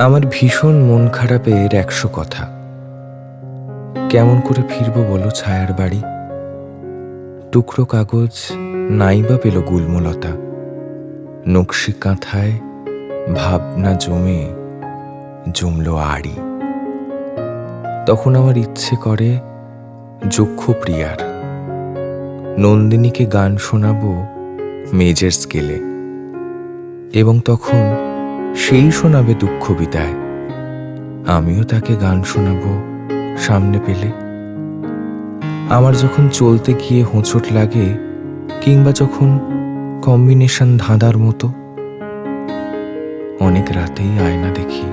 আমার ভীষণ মন খারাপের একশো কথা। কেমন করে ফিরবো বলো ছায়ার বাড়ি? টুকরো কাগজ নাই বা পেল গুলমলতা। নকশি কাঁথায় ভাবনা জমে জমলো আড়ি। তখন আমার ইচ্ছে করে যক্ষ প্রিয়ার নন্দিনীকে গান শোনাবো মেজের স্কেলে। এবং তখন সেই শোনাবে দুঃখ বিদায়। আমিও তাকে গান শোনাবো সামনে পেলে। আমার যখন চলতে গিয়ে হোঁচট লাগে কিংবা যখন কম্বিনেশন ধাঁধার মতো, অনেক রাতেই আয়না দেখি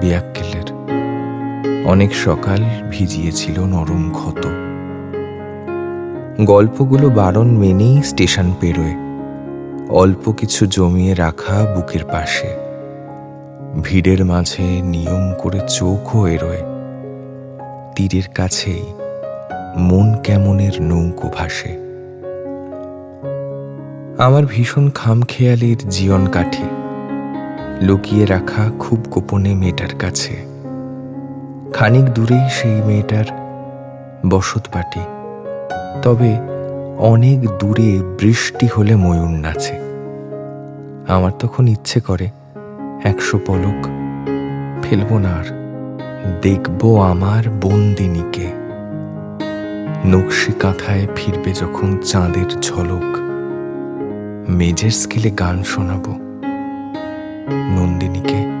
বিয়াক্কেলের। অনেক সকাল ভিজিয়েছিল নরম ক্ষত। গল্পগুলো বারণ মেনেই স্টেশন পেরোয়। অল্প কিছু জমিয়ে রাখা বুকের পাশে। ভিড়ের মাঝে নিয়ম করে চোখও এরোয়। তীরের কাছেই মন কেমনের নৌকো ভাসে। আমার ভীষণ খামখেয়ালির জীবন কাঠি লুকিয়ে রাখা খুব গোপনে মেয়েটার কাছে। খানিক দূরেই সেই মেয়েটার বসত বাটি তবে অনেক দূরে বৃষ্টি হলে ময়ূর নাচে। আমার তখন ইচ্ছে করে একশো পলক ফেলব না আর। দেখব আমার বন্দিনীকে। নকশি কাঁথায় ফিরবে যখন চাঁদের ঝলক। মেজের স্কেলে গান শোনাবো। নন্দিনীকে